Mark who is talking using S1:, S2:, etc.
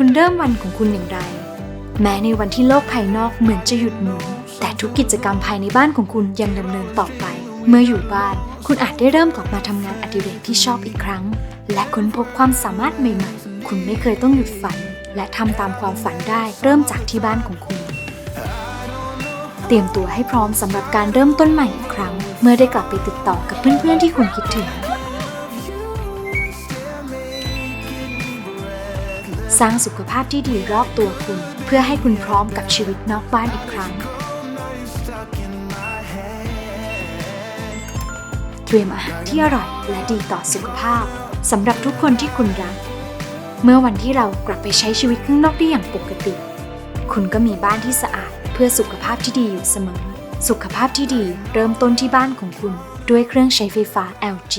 S1: คุณเริ่มวันของคุณอย่างไร แม้ในวันที่โลกภายนอกเหมือนจะหยุดหมุน แต่ทุกกิจกรรมภายในบ้านของคุณยังดำเนินต่อไป เมื่ออยู่บ้าน คุณอาจได้เริ่มกลับมาทำงานอดิเรกที่ชอบอีกครั้ง และค้นพบความสามารถใหม่ๆ คุณไม่เคยต้องหยุดฝัน และทำตามความฝันได้เริ่มจากที่บ้านของคุณ เตรียมตัวให้พร้อมสำหรับการเริ่มต้นใหม่อีกครั้ง เมื่อได้กลับไปติดต่อกับเพื่อนๆที่คุณคิดถึง สร้างสุขภาพที่ดีรอบตัวคุณ เพื่อให้คุณพร้อมกับชีวิตนอกบ้านอีกครั้ง เตรียมอาหารที่อร่อยและดีต่อสุขภาพสำหรับทุกคนที่คุณรัก เมื่อวันที่เรากลับไปใช้ชีวิตข้างนอกได้อย่างปกติ คุณก็มีบ้านที่สะอาดเพื่อสุขภาพที่ดีอยู่เสมอ สุขภาพที่ดีเริ่มต้นที่บ้านของคุณด้วยเครื่องใช้ไฟฟ้า LG